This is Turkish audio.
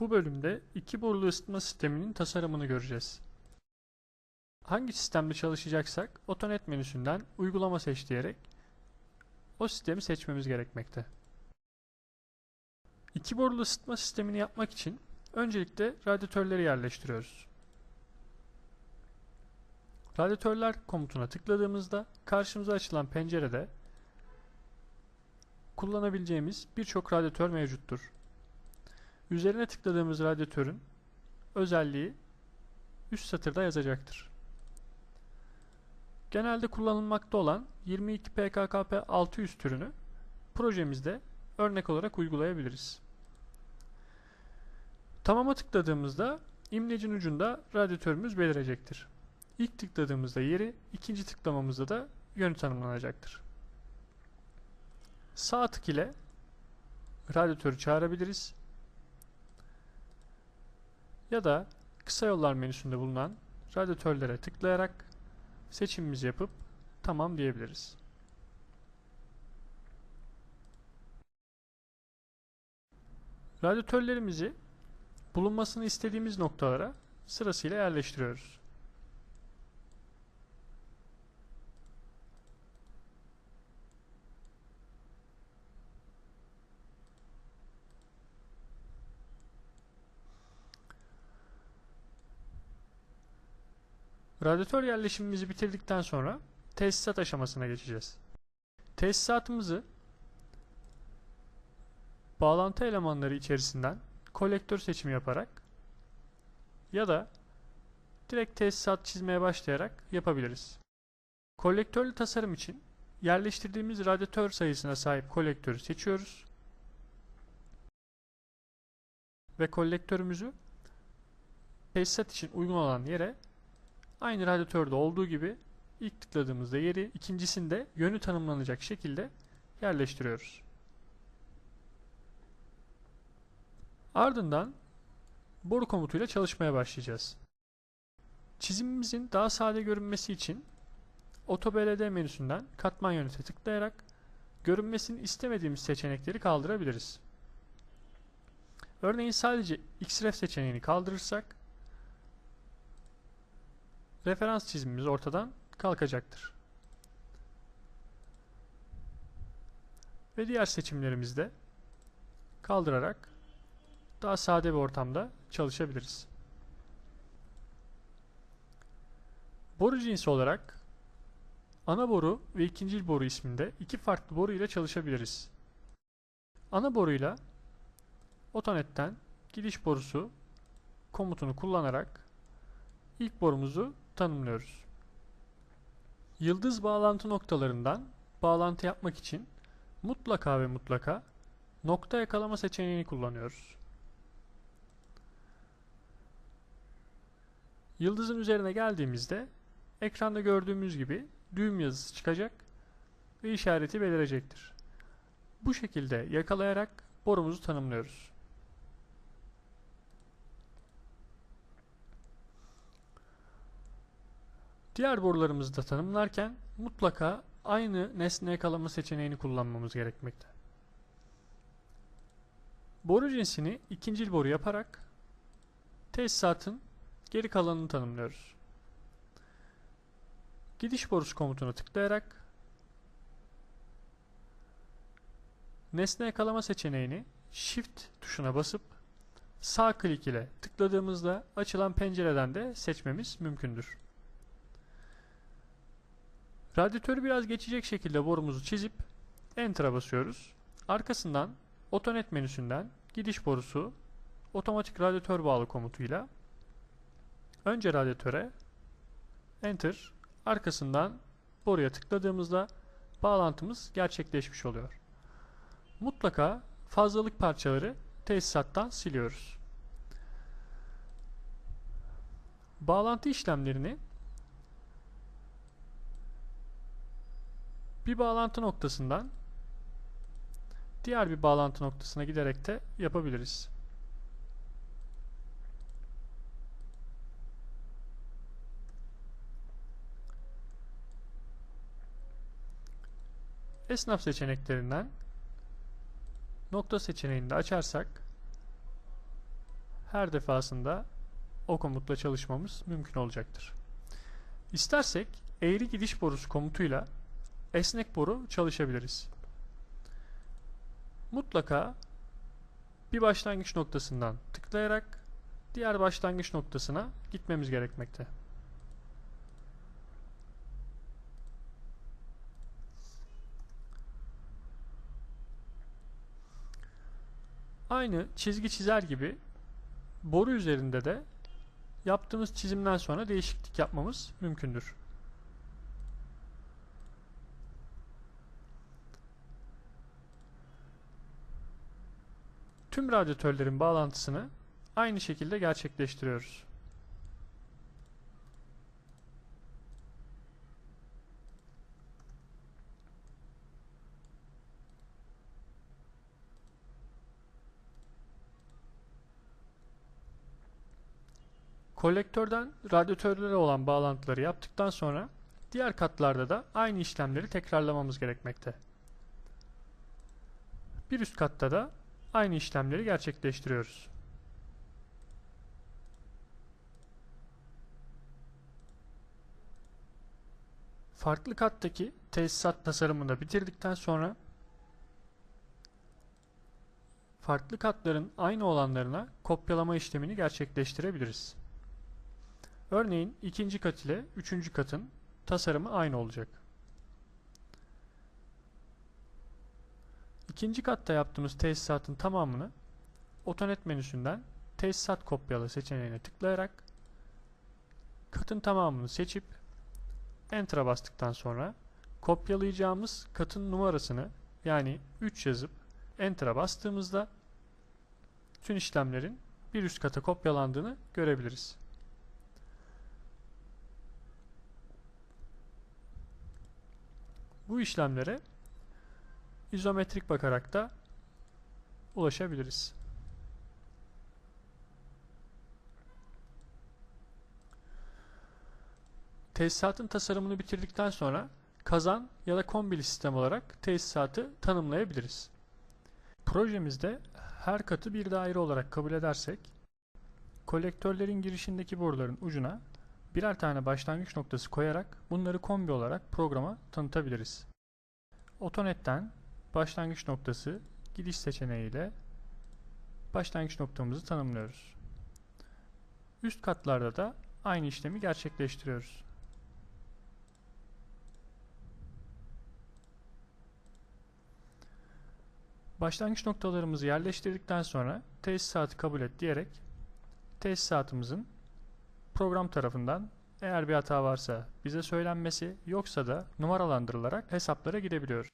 Bu bölümde iki borulu ısıtma sisteminin tasarımını göreceğiz. Hangi sistemde çalışacaksak Otonet menüsünden uygulama seç diyerek o sistemi seçmemiz gerekmekte. İki borulu ısıtma sistemini yapmak için öncelikle radyatörleri yerleştiriyoruz. Radyatörler komutuna tıkladığımızda karşımıza açılan pencerede kullanabileceğimiz birçok radyatör mevcuttur. Üzerine tıkladığımız radyatörün özelliği üst satırda yazacaktır. Genelde kullanılmakta olan 22 PKKP 600 türünü projemizde örnek olarak uygulayabiliriz. Tamama tıkladığımızda imlecin ucunda radyatörümüz belirecektir. İlk tıkladığımızda yeri, ikinci tıklamamızda da yönü tanımlanacaktır. Sağ tık ile radyatörü çağırabiliriz. Ya da kısa yollar menüsünde bulunan radyatörlere tıklayarak seçimimizi yapıp tamam diyebiliriz. Radyatörlerimizi bulunmasını istediğimiz noktalara sırasıyla yerleştiriyoruz. Radyatör yerleşimimizi bitirdikten sonra tesisat aşamasına geçeceğiz. Tesisatımızı bağlantı elemanları içerisinden kolektör seçimi yaparak ya da direkt tesisat çizmeye başlayarak yapabiliriz. Kolektörlü tasarım için yerleştirdiğimiz radyatör sayısına sahip kolektörü seçiyoruz. Ve kolektörümüzü tesisat için uygun olan yere aynı radyatörde olduğu gibi ilk tıkladığımızda yeri, ikincisinde yönü tanımlanacak şekilde yerleştiriyoruz. Ardından boru komutuyla çalışmaya başlayacağız. Çizimimizin daha sade görünmesi için AutoBLD menüsünden katman yönete tıklayarak görünmesini istemediğimiz seçenekleri kaldırabiliriz. Örneğin sadece XREF seçeneğini kaldırırsak referans çizimimiz ortadan kalkacaktır. Ve diğer seçimlerimizde kaldırarak daha sade bir ortamda çalışabiliriz. Boru cinsi olarak ana boru ve ikinci boru isminde iki farklı boru ile çalışabiliriz. Ana boruyla Otonet'ten gidiş borusu komutunu kullanarak ilk borumuzu tanımlıyoruz. Yıldız bağlantı noktalarından bağlantı yapmak için mutlaka ve mutlaka nokta yakalama seçeneğini kullanıyoruz. Yıldızın üzerine geldiğimizde ekranda gördüğümüz gibi düğüm yazısı çıkacak ve işareti belirecektir. Bu şekilde yakalayarak borumuzu tanımlıyoruz. Diğer borularımızı da tanımlarken mutlaka aynı nesne yakalama seçeneğini kullanmamız gerekmekte. Boru cinsini ikincil boru yaparak tesisatın geri kalanını tanımlıyoruz. Gidiş borusu komutuna tıklayarak nesne yakalama seçeneğini Shift tuşuna basıp sağ klik ile tıkladığımızda açılan pencereden de seçmemiz mümkündür. Radyatörü biraz geçecek şekilde borumuzu çizip Enter'a basıyoruz. Arkasından Otonet menüsünden gidiş borusu otomatik radyatör bağlı komutuyla önce radyatöre Enter arkasından boruya tıkladığımızda bağlantımız gerçekleşmiş oluyor. Mutlaka fazlalık parçaları tesisattan siliyoruz. Bağlantı işlemlerini bir bağlantı noktasından diğer bir bağlantı noktasına giderek de yapabiliriz. Esnaf seçeneklerinden nokta seçeneğini de açarsak her defasında o komutla çalışmamız mümkün olacaktır. İstersek eğri gidiş borusu komutuyla esnek boru çalışabiliriz. Mutlaka bir başlangıç noktasından tıklayarak diğer başlangıç noktasına gitmemiz gerekmekte. Aynı çizgi çizer gibi boru üzerinde de yaptığımız çizimden sonra değişiklik yapmamız mümkündür. Tüm radyatörlerin bağlantısını aynı şekilde gerçekleştiriyoruz. Kolektörden radyatörlere olan bağlantıları yaptıktan sonra diğer katlarda da aynı işlemleri tekrarlamamız gerekmekte. Bir üst katta da aynı işlemleri gerçekleştiriyoruz. Farklı kattaki tesisat tasarımını da bitirdikten sonra farklı katların aynı olanlarına kopyalama işlemini gerçekleştirebiliriz. Örneğin ikinci kat ile üçüncü katın tasarımı aynı olacak. İkinci katta yaptığımız tesisatın tamamını Otonet menüsünden tesisat kopyala seçeneğine tıklayarak katın tamamını seçip Enter'a bastıktan sonra kopyalayacağımız katın numarasını yani 3 yazıp Enter'a bastığımızda bütün işlemlerin bir üst kata kopyalandığını görebiliriz. Bu işlemlere izometrik bakarak da ulaşabiliriz. Tesisatın tasarımını bitirdikten sonra kazan ya da kombili sistem olarak tesisatı tanımlayabiliriz. Projemizde her katı bir daire olarak kabul edersek kolektörlerin girişindeki boruların ucuna birer tane başlangıç noktası koyarak bunları kombi olarak programa tanıtabiliriz. Otonet'ten başlangıç noktası gidiş seçeneğiyle başlangıç noktamızı tanımlıyoruz. Üst katlarda da aynı işlemi gerçekleştiriyoruz. Başlangıç noktalarımızı yerleştirdikten sonra tesisatı kabul et diyerek tesisatımızın program tarafından eğer bir hata varsa bize söylenmesi yoksa da numaralandırılarak hesaplara gidebiliyor.